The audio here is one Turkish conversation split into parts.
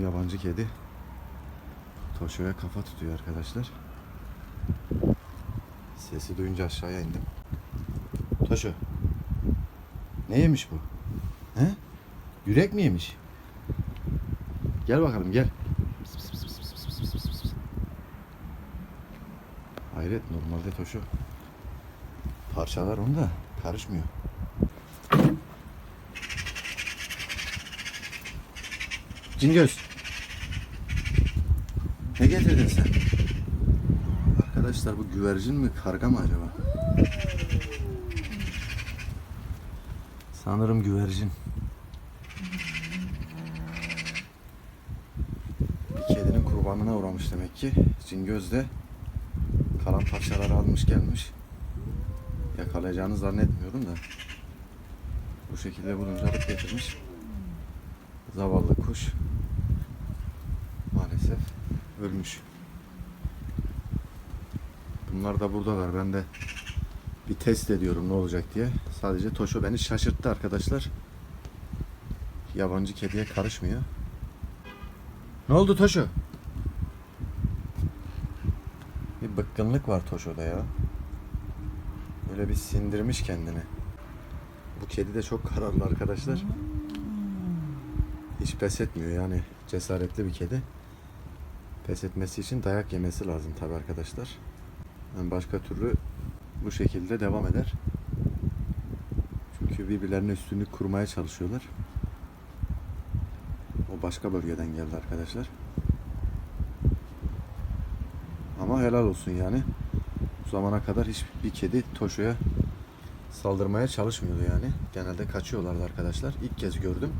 yabancı kedi Toşo'ya kafa tutuyor arkadaşlar. Sesi duyunca aşağıya indim. Toşo. Ne yemiş bu? He? Yürek mi yemiş? Gel bakalım gel. Hayret normalde Toşo. Parçalar onu da karışmıyor. Cingöz. Ne getirdin sen? Arkadaşlar bu güvercin mi karga mı acaba? Sanırım güvercin. Bir kedinin kurbanına uğramış demek ki. Cingöz de kalan parçaları almış gelmiş. Yakalayacağını zannetmiyorum da. Bu şekilde bulunca alıp getirmiş. Zavallı kuş maalesef ölmüş. Bunlar da buradalar. Ben de bir test ediyorum ne olacak diye. Sadece Toşo beni şaşırttı arkadaşlar. Yabancı kediye karışmıyor. Ne oldu Toşo? Bir bıkkınlık var Toşo'da ya. Böyle bir sindirmiş kendini. Bu kedi de çok kararlı arkadaşlar. Hiç pes etmiyor yani cesaretli bir kedi. Pes etmesi için dayak yemesi lazım tabi arkadaşlar. Yani başka türlü bu şekilde devam eder. Çünkü birbirlerine üstünlük kurmaya çalışıyorlar. O başka bölgeden geldi arkadaşlar. Ama helal olsun yani. Bu zamana kadar hiçbir kedi Toşo'ya saldırmaya çalışmıyordu yani. Genelde kaçıyorlardı arkadaşlar. İlk kez gördüm.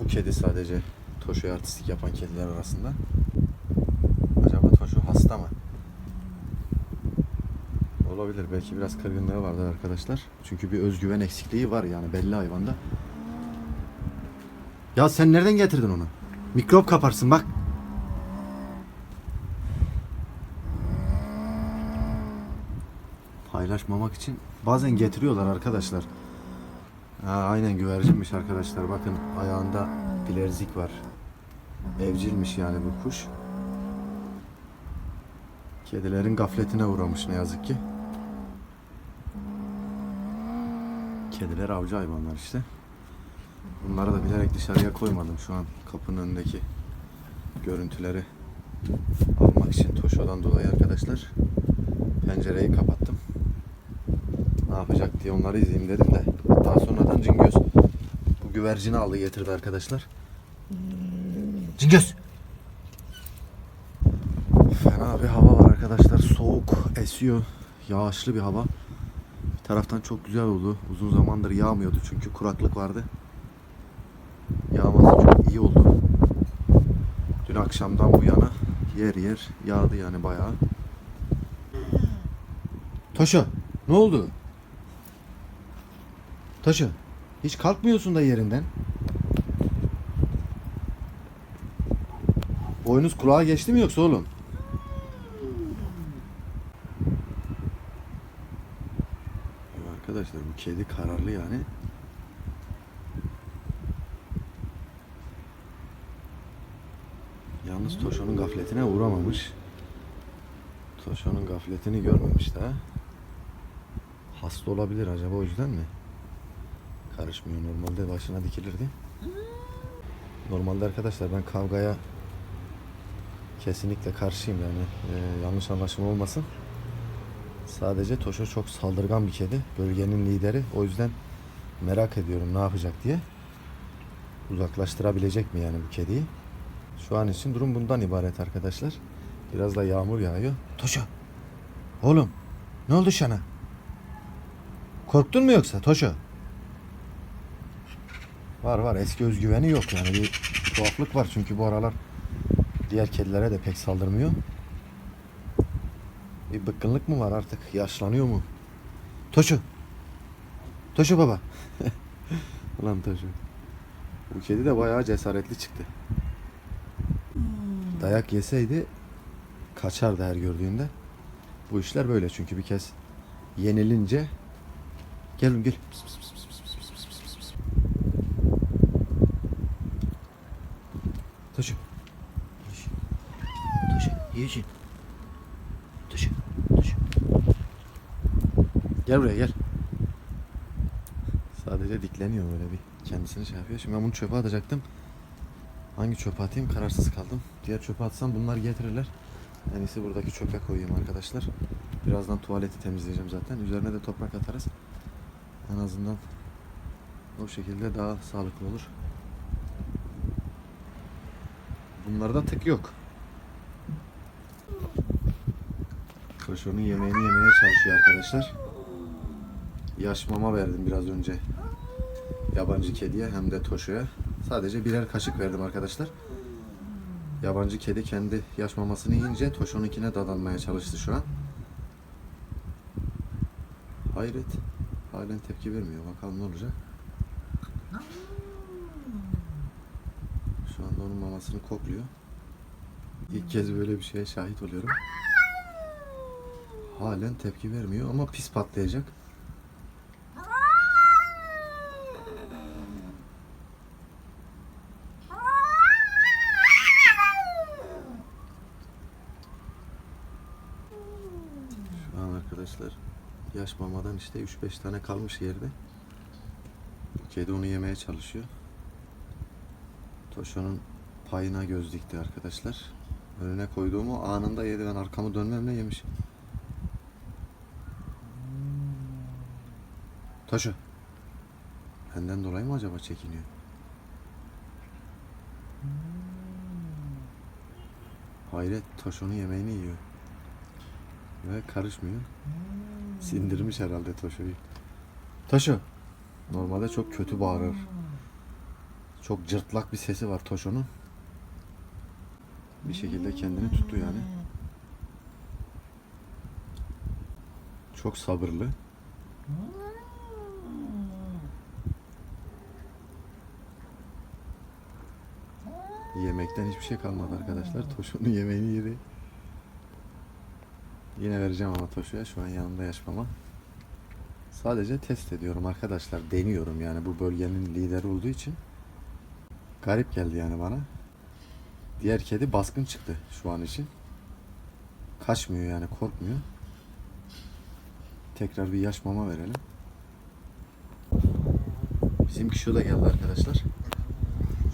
Bu kedi sadece Toşo'ya artistik yapan kediler arasında. Acaba Toşo hasta mı? Olabilir. Belki biraz kırgınlığı vardır arkadaşlar. Çünkü bir özgüven eksikliği var yani belli hayvanda. Ya sen nereden getirdin onu? Mikrop kaparsın bak. Paylaşmamak için bazen getiriyorlar arkadaşlar. Ha, aynen güvercinmiş arkadaşlar. Bakın ayağında bilerzik var. Evcilmiş yani bu kuş. Kedilerin gafletine uğramış ne yazık ki. Kediler avcı hayvanlar işte. Bunları da bilerek dışarıya koymadım şu an kapının önündeki görüntüleri almak için Toşo'dan dolayı arkadaşlar pencereyi kapattım. Ne yapacak diye onları izleyeyim dedim de daha sonradan Cingöz bu güvercini aldı getirdi arkadaşlar. Cingöz! Fena bir hava var arkadaşlar. Soğuk, esiyor. Yağışlı bir hava. Bir taraftan çok güzel oldu. Uzun zamandır yağmıyordu çünkü kuraklık vardı. Yağması çok iyi oldu. Dün akşamdan bu yana yer yer yağdı yani bayağı. Toşo, ne oldu? Toşo, hiç kalkmıyorsun da yerinden. Boynuz kulağa geçti mi yoksa oğlum? Arkadaşlar bu kedi kararlı yani. Yalnız Toşo'nun gafletine uğramamış. Toşo'nun gafletini görmemiş daha. Hasta olabilir acaba o yüzden mi? Karışmıyor. Normalde başına dikilirdi. Normalde arkadaşlar ben kavgaya kesinlikle karşıyım yani Ee, yanlış anlaşılma olmasın. Sadece Toşo çok saldırgan bir kedi. Bölgenin lideri. O yüzden merak ediyorum ne yapacak diye. Uzaklaştırabilecek mi yani bu kediyi? Şu an için durum bundan ibaret arkadaşlar. Biraz da yağmur yağıyor. Toşo. Oğlum. Ne oldu sana? Korktun mu yoksa Toşo? Var var eski özgüveni yok yani bir tuhaflık var çünkü bu aralar diğer kedilere de pek saldırmıyor. Bir bıkkınlık mı var artık? Yaşlanıyor mu? Toşu. Toşu baba. Ulan Toşu. Bu kedi de bayağı cesaretli çıktı. Dayak yeseydi kaçardı her gördüğünde. Bu işler böyle çünkü bir kez yenilince gel gel. Pıs pıs Yiyeceğim. Dışı. Dışı. Gel buraya gel. Sadece dikleniyor böyle bir. Kendisini şey yapıyor. Şimdi ben bunu çöpe atacaktım. Hangi çöpe atayım kararsız kaldım. Diğer çöpe atsam bunlar getirirler. En iyisi buradaki çöpe koyayım arkadaşlar. Birazdan tuvaleti temizleyeceğim zaten. Üzerine de toprak atarız. En azından o şekilde daha sağlıklı olur. Bunlarda tık yok. Koşonun yemeğini yemeye çalışıyor arkadaşlar. Yaş mama verdim biraz önce. Yabancı kediye hem de Toşo'ya. Sadece birer kaşık verdim arkadaşlar. Yabancı kedi kendi yaş mamasını yiyince Toşo'nunkine dadanmaya çalıştı şu an. Hayret. Halen tepki vermiyor. Bakalım ne olacak. Şu anda onun mamasını kokluyor. İlk kez böyle bir şeye şahit oluyorum. Halen tepki vermiyor ama pis patlayacak. Şu an arkadaşlar yaş mamadan işte 3-5 tane kalmış yerde. Kedi onu yemeye çalışıyor. Toşo'nun payına göz dikti arkadaşlar. Önüne koyduğumu anında yedi. Ben arkamı dönmemle yemiş. Toşo. Benden dolayı mı acaba çekiniyor? Hayret Toşo'nun yemeğini yiyor. Ve karışmıyor. Sindirmiş herhalde Toşo'yu. Toşo. Normalde çok kötü bağırır. Çok cırtlak bir sesi var Toşo'nun. Bir şekilde kendini tuttu yani. Çok sabırlı. Yemekten hiçbir şey kalmadı arkadaşlar. Toşo'nun yemeğini yedi. Yine vereceğim ama Toşo'ya. Şu an yanımda yaşmama. Sadece test ediyorum arkadaşlar. Deniyorum yani bu bölgenin lideri olduğu için. Garip geldi yani bana. Diğer kedi baskın çıktı şu an için. Kaçmıyor yani korkmuyor. Tekrar bir yaş mama verelim. Bizim kişo da geldi arkadaşlar.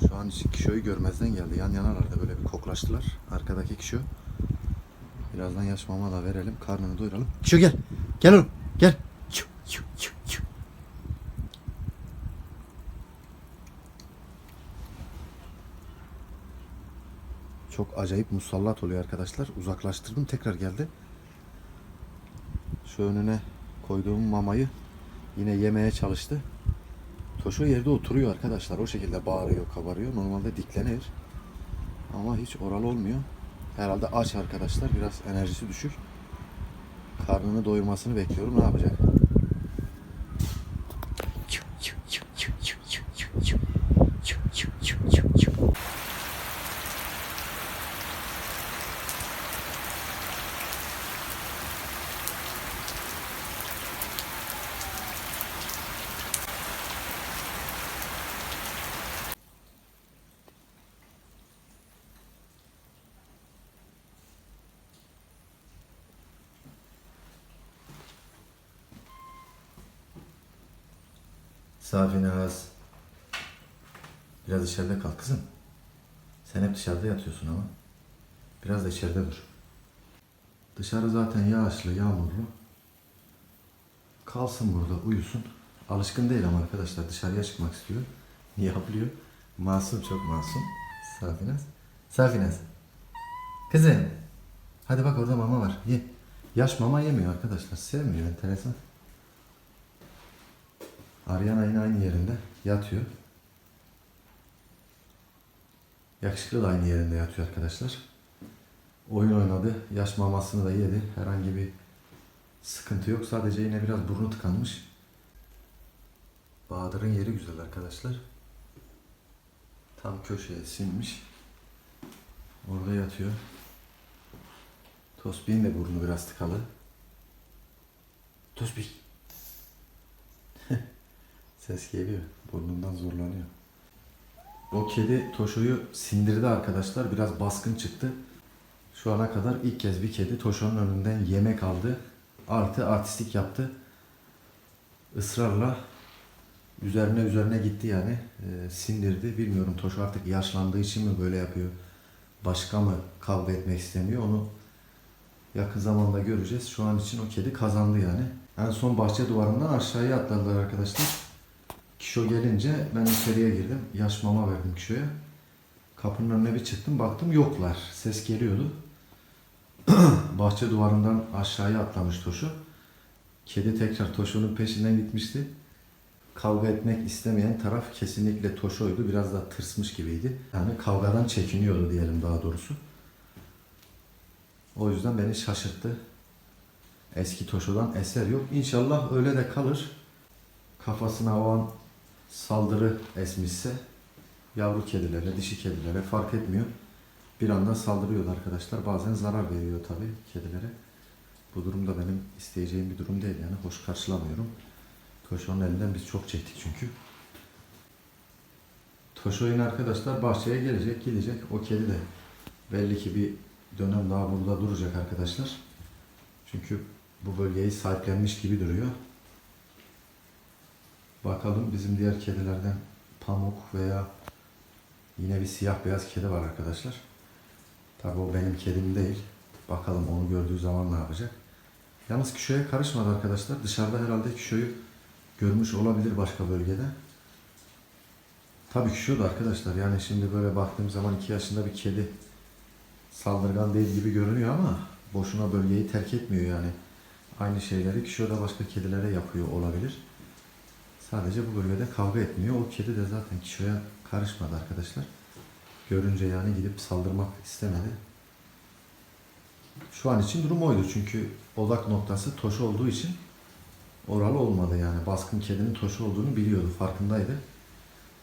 Şu an kişoyu görmezden geldi. Yan yanalarda böyle bir koklaştılar. Arkadaki kişo. Birazdan yaş mama da verelim. Karnını doyuralım. Kişo gel. Gel oğlum. Gel. Çu, çu, çu. Çok acayip musallat oluyor arkadaşlar. Uzaklaştırdım tekrar geldi. Şu önüne koyduğum mamayı yine yemeye çalıştı. Toşo yerde oturuyor arkadaşlar. O şekilde bağırıyor, kabarıyor. Normalde diklenir. Ama hiç oral olmuyor. Herhalde aç arkadaşlar. Biraz enerjisi düşük. Karnını doyurmasını bekliyorum. Ne yapacak? Safinaz. Biraz içeride kal kızım. Sen hep dışarıda yatıyorsun ama. Biraz da içeride dur. Dışarı zaten yağışlı, yağmurlu. Kalsın burada, uyusun. Alışkın değil ama arkadaşlar dışarıya çıkmak istiyor. Yaplıyor. Masum çok masum. Safinaz. Safinaz. Kızım. Hadi bak orada mama var. Ye. Yaş mama yemiyor arkadaşlar. Sevmiyor enteresan. Ariana yine aynı yerinde yatıyor. Yakışıklı da aynı yerinde yatıyor arkadaşlar. Oyun oynadı. Yaş mamasını da yedi. Herhangi bir sıkıntı yok. Sadece yine biraz burnu tıkanmış. Bahadır'ın yeri güzel arkadaşlar. Tam köşeye sinmiş. Orada yatıyor. Tosbih'in de burnu biraz tıkalı. Tosbih. Ses geliyor. Burnundan zorlanıyor. O kedi Toşo'yu sindirdi arkadaşlar. Biraz baskın çıktı. Şu ana kadar ilk kez bir kedi Toşo'nun önünden yemek aldı. Artı artistik yaptı. Israrla üzerine üzerine gitti yani. Ee, sindirdi. Bilmiyorum Toşo artık yaşlandığı için mi böyle yapıyor? Başka mı kavga etmek istemiyor? Onu yakın zamanda göreceğiz. Şu an için o kedi kazandı yani. En son bahçe duvarından aşağıya atladılar arkadaşlar. Kişo gelince ben içeriye girdim. Yaş mama verdim Kişo'ya. Kapının önüne bir çıktım. Baktım yoklar. Ses geliyordu. bahçe duvarından aşağıya atlamış Toşo. Kedi tekrar Toşo'nun peşinden gitmişti. Kavga etmek istemeyen taraf kesinlikle Toşo'ydu. Biraz da tırsmış gibiydi. Yani kavgadan çekiniyordu diyelim daha doğrusu. O yüzden beni şaşırttı. Eski Toşo'dan eser yok. İnşallah öyle de kalır. Kafasına o an saldırı esmişse yavru kedilere, dişi kedilere fark etmiyor. Bir anda saldırıyor arkadaşlar. Bazen zarar veriyor tabii kedilere. Bu durum da benim isteyeceğim bir durum değil yani. Hoş karşılamıyorum. Toşo'nun elinden biz çok çektik çünkü. Toşo yine arkadaşlar bahçeye gelecek, gidecek. O kedi de belli ki bir dönem daha burada duracak arkadaşlar. Çünkü bu bölgeyi sahiplenmiş gibi duruyor. Bakalım bizim diğer kedilerden pamuk veya yine bir siyah beyaz kedi var arkadaşlar. Tabi o benim kedim değil. Bakalım onu gördüğü zaman ne yapacak. Yalnız Küşo'ya karışmadı arkadaşlar. Dışarıda herhalde Küşo'yu görmüş olabilir başka bölgede. Tabii Küşo da arkadaşlar yani şimdi böyle baktığım zaman 2 yaşında bir kedi saldırgan değil gibi görünüyor ama boşuna bölgeyi terk etmiyor yani. Aynı şeyleri Küşo da başka kedilere yapıyor olabilir. Sadece bu bölgede kavga etmiyor. O kedi de zaten Kişo'ya karışmadı arkadaşlar. Görünce yani gidip saldırmak istemedi. Şu an için durum oydu çünkü odak noktası Toşu olduğu için oralı olmadı yani. Baskın kedinin Toşu olduğunu biliyordu, farkındaydı.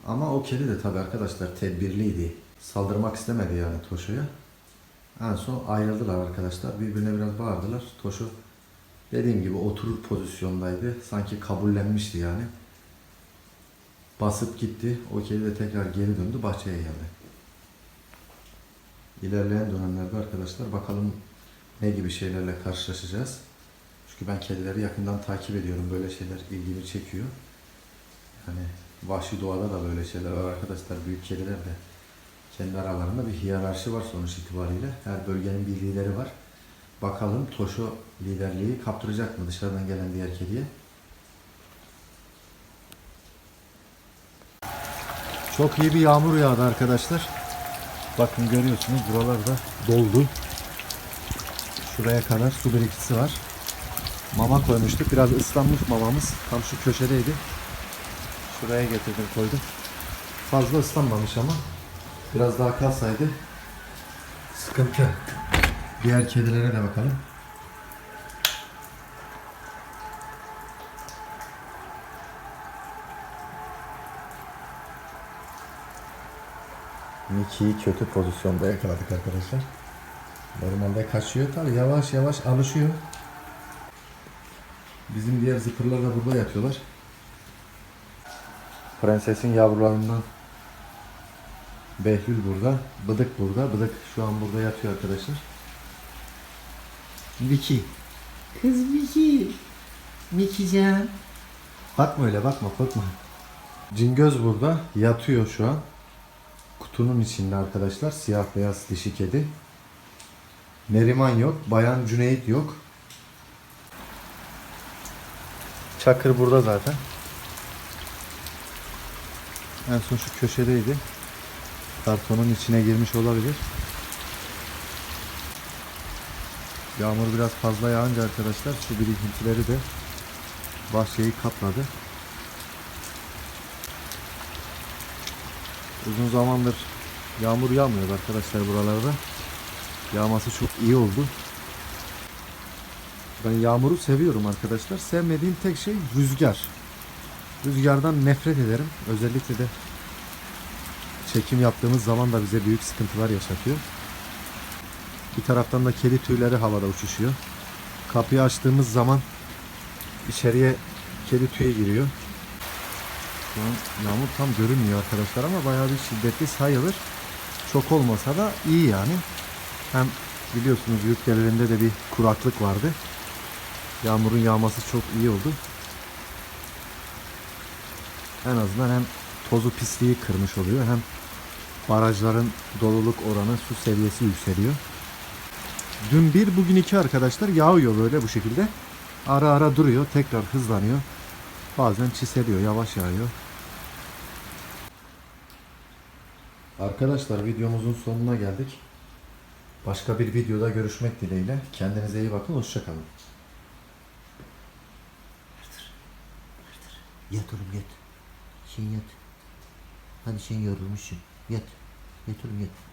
Ama o kedi de tabii arkadaşlar tedbirliydi. Saldırmak istemedi yani Toşu'ya. En son ayrıldılar arkadaşlar. Birbirine biraz bağırdılar. Toşu dediğim gibi oturur pozisyondaydı. Sanki kabullenmişti yani. Basıp gitti. O kedi de tekrar geri döndü. Bahçeye geldi. İlerleyen dönemlerde arkadaşlar bakalım ne gibi şeylerle karşılaşacağız. Çünkü ben kedileri yakından takip ediyorum. Böyle şeyler ilgimi çekiyor. Yani vahşi doğada da böyle şeyler var arkadaşlar. Büyük kediler de kendi aralarında bir hiyerarşi var sonuç itibariyle. Her bölgenin bir lideri var. Bakalım Toşo liderliği kaptıracak mı dışarıdan gelen diğer kediye? Çok iyi bir yağmur yağdı arkadaşlar. Bakın görüyorsunuz buralarda doldu. Şuraya kadar su birikintisi var. Mama koymuştuk. Biraz ıslanmış mamamız. Tam şu köşedeydi. Şuraya getirdim koydum. Fazla ıslanmamış ama biraz daha kalsaydı sıkıntı. Diğer kedilere de bakalım. Mickey'yi kötü pozisyonda yakaladık arkadaşlar. Normalde kaçıyor tabi yavaş yavaş alışıyor. Bizim diğer zıpırlar da burada yatıyorlar. Prensesin yavrularından Behlül burada, Bıdık burada. Bıdık şu an burada yatıyor arkadaşlar. Vicky. Kız Vicky. Mickeycan. Bakma öyle bakma korkma. Cingöz burada yatıyor şu an. Kutunun içinde arkadaşlar siyah beyaz dişi kedi. Neriman yok, Bayan Cüneyt yok. Çakır burada zaten. En son şu köşedeydi. Kartonun içine girmiş olabilir. Yağmur biraz fazla yağınca arkadaşlar su birikintileri de bahçeyi kapladı. Uzun zamandır yağmur yağmıyor arkadaşlar buralarda. Yağması çok iyi oldu. Ben yağmuru seviyorum arkadaşlar. Sevmediğim tek şey rüzgar. Rüzgardan nefret ederim. Özellikle de çekim yaptığımız zaman da bize büyük sıkıntılar yaşatıyor. Bir taraftan da kedi tüyleri havada uçuşuyor. Kapıyı açtığımız zaman içeriye kedi tüyü giriyor. Şu an yağmur tam görünmüyor arkadaşlar ama bayağı bir şiddetli sayılır. Çok olmasa da iyi yani. Hem biliyorsunuz genelinde de bir kuraklık vardı. Yağmurun yağması çok iyi oldu. En azından hem tozu pisliği kırmış oluyor hem barajların doluluk oranı su seviyesi yükseliyor. Dün bir bugün iki arkadaşlar yağıyor böyle bu şekilde. Ara ara duruyor tekrar hızlanıyor. Bazen çiseliyor yavaş yağıyor. Arkadaşlar videomuzun sonuna geldik. Başka bir videoda görüşmek dileğiyle. Kendinize iyi bakın. Hoşçakalın. Yat oğlum yat. Sen yat. Hadi sen yorulmuşsun. Yat. Yat oğlum yat.